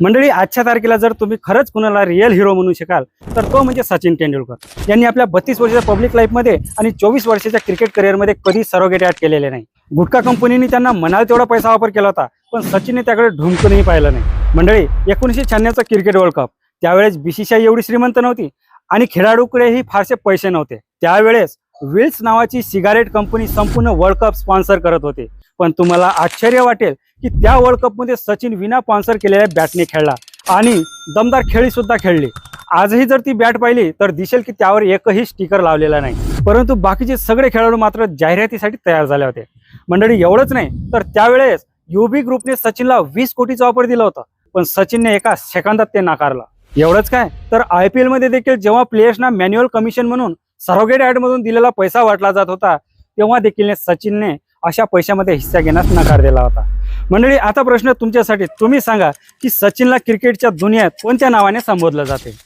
मंडळी आजच्या तारखेला जर तुम्ही खरंच कुणाला रिअल हिरो म्हणू शकाल तर तो म्हणजे सचिन तेंडुलकर. यांनी आपल्या बत्तीस वर्षाच्या पब्लिक लाईफमध्ये आणि चोवीस वर्षाच्या क्रिकेट करिअरमध्ये कधी सरोगेट ॲड केलेले नाही. गुटखा कंपनीने त्यांना म्हणाल तेवढा पैसा वापर केला होता पण सचिनने त्याकडे ढुंकूनही पाहिलं नाही. मंडळी एकोणीसशे शहाण्णवचा क्रिकेट वर्ल्ड कप त्यावेळेस बीसीसीआय एवढी श्रीमंत नव्हती आणि खेळाडूकडेही फारसे पैसे नव्हते. त्यावेळेस विल्स नावाची सिगारेट कंपनी संपूर्ण वर्ल्ड कप स्पॉन्सर करत होते. पण तुम्हाला आश्चर्य वाटेल की त्या वर्ल्ड कपमध्ये सचिन विना स्पॉन्सर केलेल्या बॅटने खेळला. आणि दमदार खेळी सुद्धा खेळली. आजही जर ती बॅट पाहिली तर दिसेल की त्यावर एकही स्टिकर लावलेला नाही. परंतु बाकीचे सगळे खेळाडू मात्र जाहिरातीसाठी तयार झाले होते. मंडळी एवढंच नाही तर त्यावेळेस युबी ग्रुपने सचिनला वीस कोटीचा ऑफर दिला होता. पण सचिनने एका सेकंदात ते नाकारलं. एवढंच काय तर आय पी एलमध्ये देखील जेव्हा प्लेयर्सना मॅन्युअल कमिशन म्हणून सरोगेट ॲडमधून दिलेला पैसा वाटला जात होता तेव्हा देखील सचिनने अशा पैशामध्ये हिस्सा घेण्यास नकार दिला होता. मंडळी आता प्रश्न तुमच्यासाठी तुम्ही सांगा की सचिनला क्रिकेटच्या दुनियेत कोणत्या नावाने संबोधलं जाते?